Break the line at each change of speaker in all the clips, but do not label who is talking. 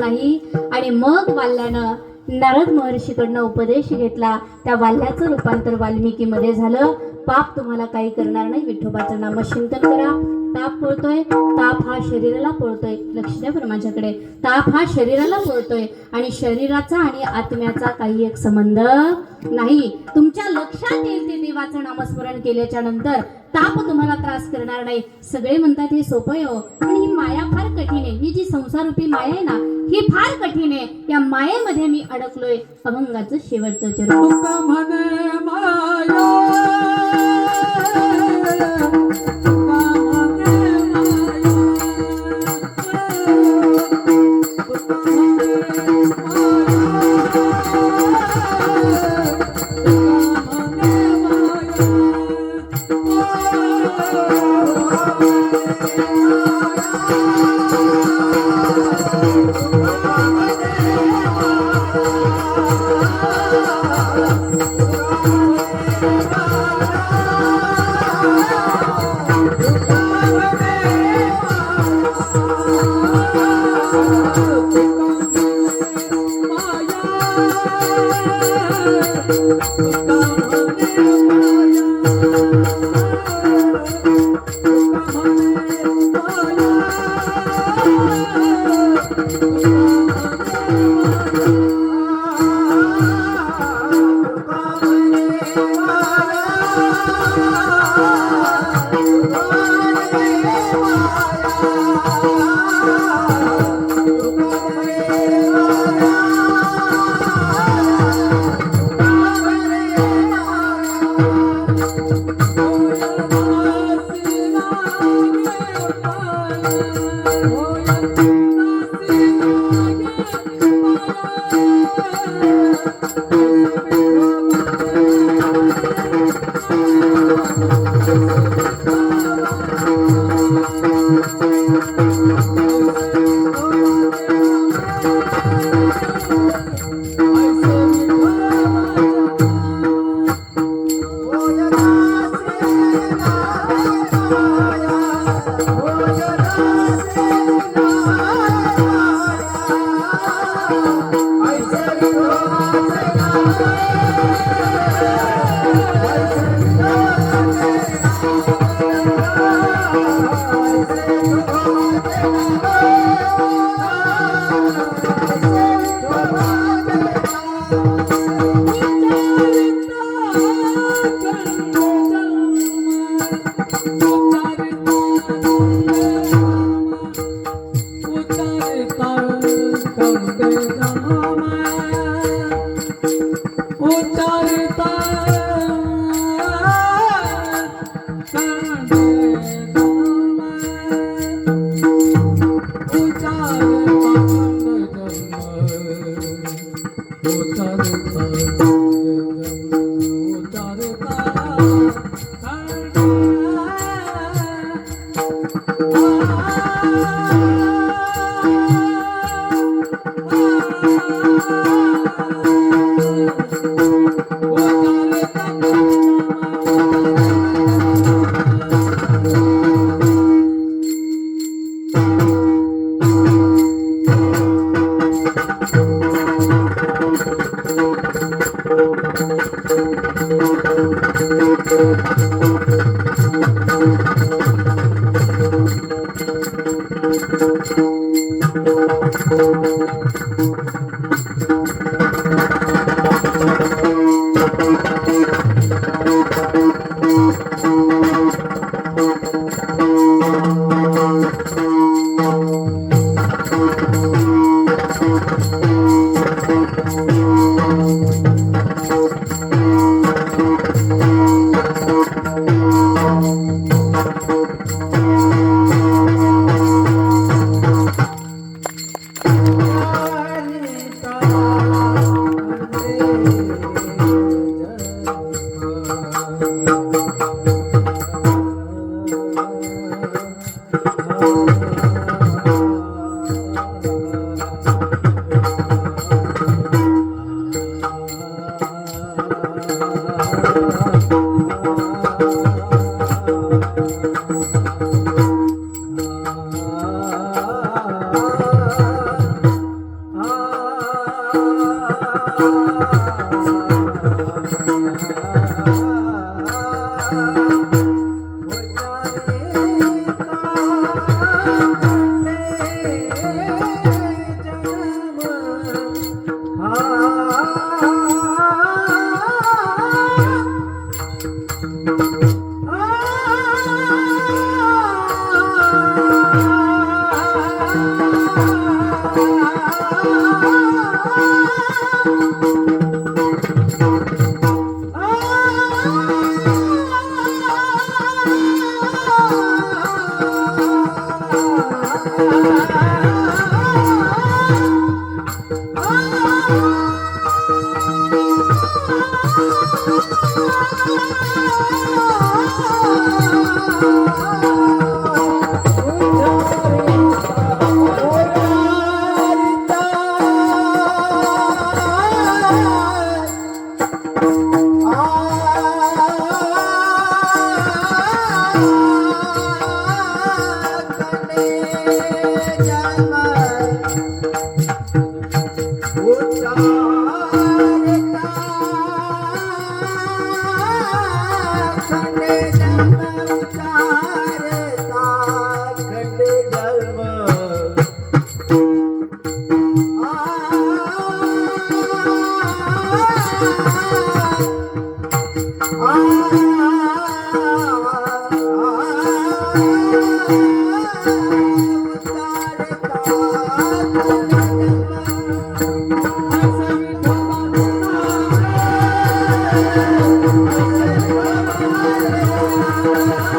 काही नाही. आणि मग वाल्यानं नारद महर्षीकडनं उपदेश घेतला. त्या वाल्याचं रूपांतर वाल्मिकीमध्ये झालं. पाप तुम्हाला काही करणार नाही. विठोबाचं नाम चिंतन करा. ताप पळतोय ताप हा शरीराला पळतोय. लक्ष द्या बरं माझ्याकडे. ताप हा शरीराला पळतोय आणि शरीराचा आणि आत्म्याचा काही एक संबंध नाही. तुमच्या लक्षात येईल ते देवाचं नामस्मरण केल्याच्यानंतर. ताप तुम्हाला त्रास करणार नाही. सगळे म्हणतात हे सोपं आहे हो. पण ही माया फार कठीण आहे. ही जी संसारूपी माया आहे ना ही फार कठीण आहे. या मायेमध्ये मी अडकलोय. अभंगाचं शेवटचं चरण. Oh, Oh. Thank you. Hallelujah.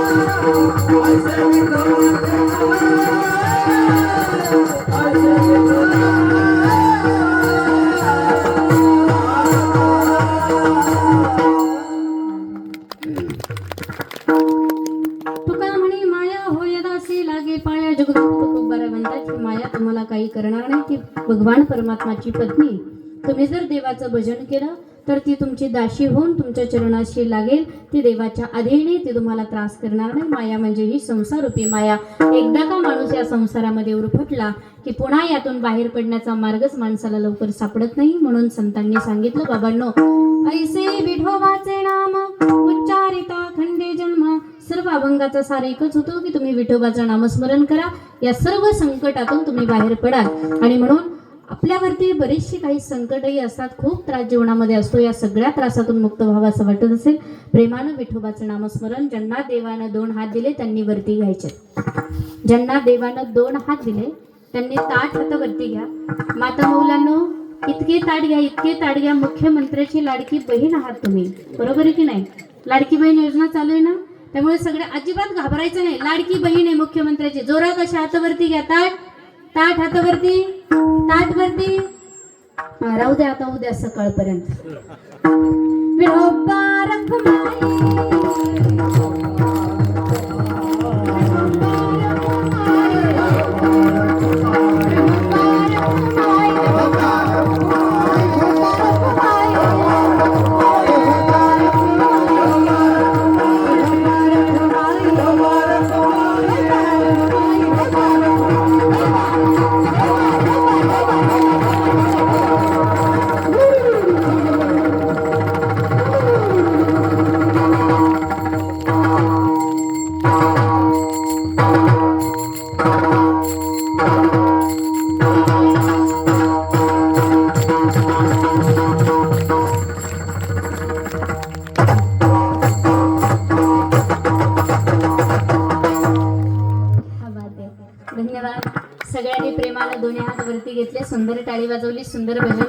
हो करणार नाही ती भगवान परमात्माची पत्नी. तुम्ही जर देवाचं भजन केलं तर ती तुमची दाशी होऊन तुमच्या चरणाशी लागेल. ती देवाच्या अधीने ती तुम्हाला त्रास करणार नाही. माया म्हणजे ही संसारूपी माया. एकदा का माणूस या संसारामध्ये उरफटला की पुन्हा यातून बाहेर पडण्याचा मार्गच माणसाला लवकर सापडत नाही? म्हणून संतांनी सांगितलं बाबांनो ऐसे विठोबाचे नाम उच्चारिता खंडे जन्म. सर्व अभंगाचा सार एकच होतो की तुम्ही विठोबाचं नामस्मरण करा. या सर्व संकटातून तुम्ही बाहेर पडाल. आणि म्हणून आपल्यावरती बरीचशी काही संकटही असतात. खूप त्रास जीवनामध्ये असतो. या सगळ्या त्रासातून मुक्त व्हावा असं वाटत असेल. प्रेमानं विठोबाचं नामस्मरण. ज्यांना देवानं दोन हात दिले त्यांनी वरती घ्यायचे. ज्यांना देवानं दोन हात दिले त्यांनी ताट हात वरती घ्या. माता मौलांनो इतके ताट घ्या इतके ताट घ्या. मुख्यमंत्र्याची लाडकी बहीण आहात तुम्ही. बरोबर आहे की नाही? लाडकी बहीण योजना चालू आहे ना? त्यामुळे सगळे अजिबात घाबरायचं नाही. लाडकी बहीण आहे मुख्यमंत्र्याची. जोरात अशा हातावरती घ्या ताट. ताट हातावरती ताट वरती. राहू द्या आता उद्या सकाळपर्यंत. विठोबा रखुमाई सुंदर टाळी वाजवली सुंदर भजन